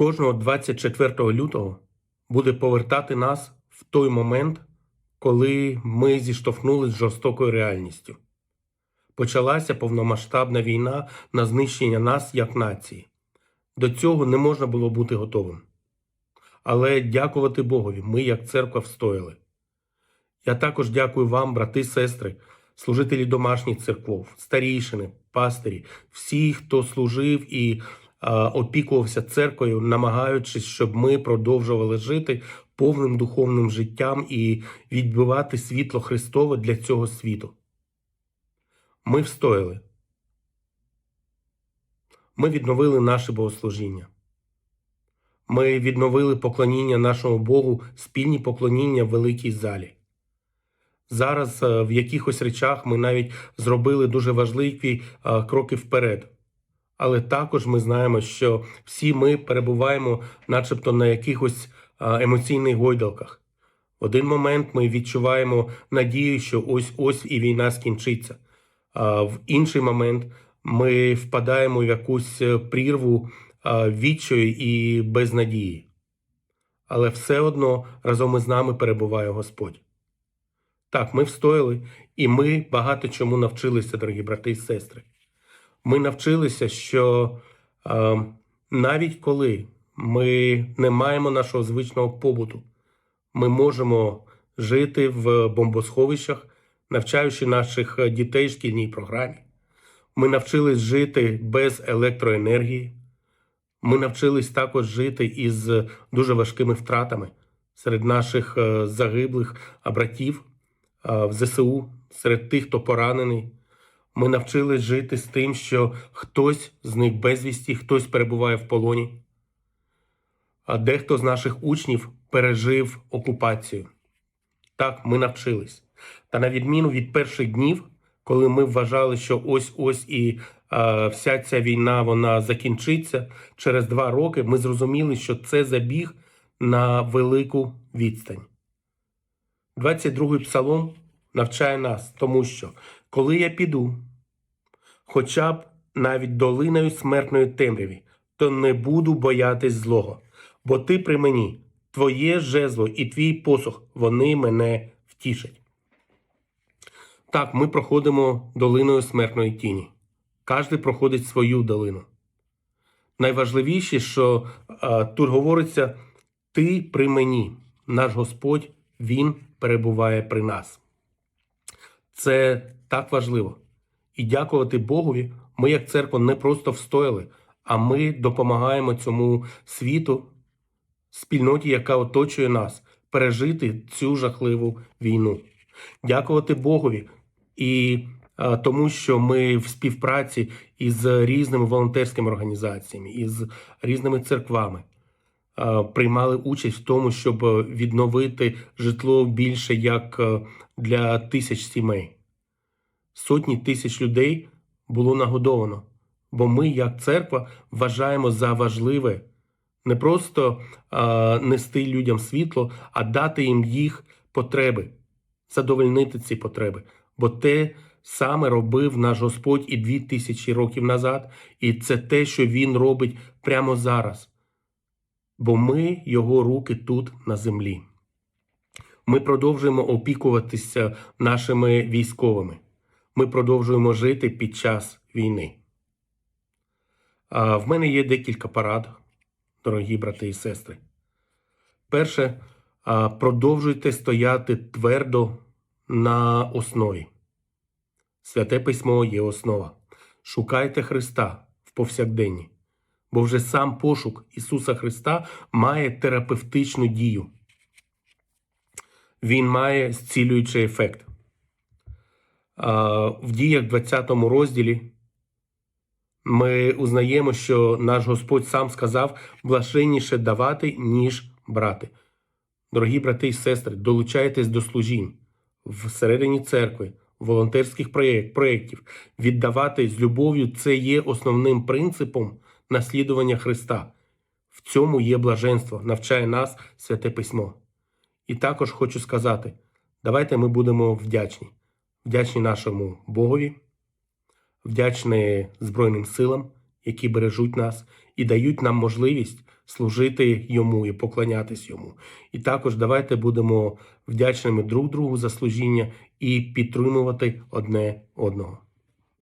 Кожного 24 лютого буде повертати нас в той момент, коли ми зіштовхнулися з жорстокою реальністю. Почалася повномасштабна війна на знищення нас як нації. До цього не можна було бути готовим. Але дякувати Богові, ми як церква встояли. Я також дякую вам, брати, сестри, служителі домашніх церков, старійшини, пастирі, всі, хто служив і опікувався церквою, намагаючись, щоб ми продовжували жити повним духовним життям і відбивати світло Христове для цього світу. Ми встояли. Ми відновили наше богослужіння. Ми відновили поклоніння нашому Богу, спільні поклоніння в великій залі. Зараз е, в якихось речах ми навіть зробили дуже важливі е, кроки вперед. Але також ми знаємо, що всі ми перебуваємо, начебто, на якихось емоційних гойдалках. В один момент ми відчуваємо надію, що ось ось і війна скінчиться. А в інший момент ми впадаємо в якусь е, прірву відчаю і безнадії. Але все одно разом із нами перебуває Господь. Так, ми встояли, і ми багато чому навчилися, дорогі брати і сестри. Ми навчилися, що е, навіть коли ми не маємо нашого звичного побуту, ми можемо жити в бомбосховищах, навчаючи наших е, дітей в шкільній програмі. Ми навчились жити без електроенергії. Ми навчились також жити із дуже важкими втратами серед наших е, загиблих братів в ЗСУ, серед тих, хто поранений. Ми навчились жити з тим, що хтось з них безвісті, хтось перебуває в полоні. А дехто з наших учнів пережив окупацію. Так, ми навчились. Та на відміну від перших днів, коли ми вважали, що ось ось і е, вся ця війна вона закінчиться, через два роки ми зрозуміли, що це забіг на велику відстань. 22-й псалом навчає нас, тому що коли я піду, хоча б навіть долиною смертної темряві, то не буду боятись злого, бо ти при мені, твоє жезло і твій посох, вони мене втішать. Так, ми проходимо долиною смертної тіні. Кожен проходить свою долину. Найважливіше, що а, тут говориться: ти при мені, наш Господь, Він перебуває при нас. Це так важливо. І дякувати Богові, ми, як церква, не просто встояли, а ми допомагаємо цьому світу, спільноті, яка оточує нас, пережити цю жахливу війну. Дякувати Богові і а, тому, що ми в співпраці із різними волонтерськими організаціями, із різними церквами а, приймали участь в тому, щоб відновити житло більше як для тисяч сімей. Сотні тисяч людей було нагодовано, бо ми, як церква, вважаємо за важливе не просто а, нести людям світло, а дати їм їх потреби, задовольнити ці потреби. Бо те саме робив наш Господь і дві тисячі років назад, і це те, що Він робить прямо зараз. Бо ми його руки тут на землі. Ми продовжуємо опікуватися нашими військовими. Ми продовжуємо жити під час війни. А в мене є декілька порад, дорогі брати і сестри. Перше, продовжуйте стояти твердо на основі. Святе письмо є основа. Шукайте Христа в повсякденні, бо вже сам пошук Ісуса Христа має терапевтичну дію. Він має зцілюючий ефект. В діях 20 розділі ми узнаємо, що наш Господь сам сказав блаженніше давати, ніж брати. Дорогі брати і сестри, долучайтесь до служінь всередині церкви, волонтерських проєктів. Віддавати з любов'ю це є основним принципом наслідування Христа. В цьому є блаженство, навчає нас Святе Письмо. І також хочу сказати: давайте ми будемо вдячні, вдячні нашому Богові, вдячні Збройним силам, які бережуть нас, і дають нам можливість служити йому і поклонятись йому. І також давайте будемо вдячними друг другу за служіння і підтримувати одне одного.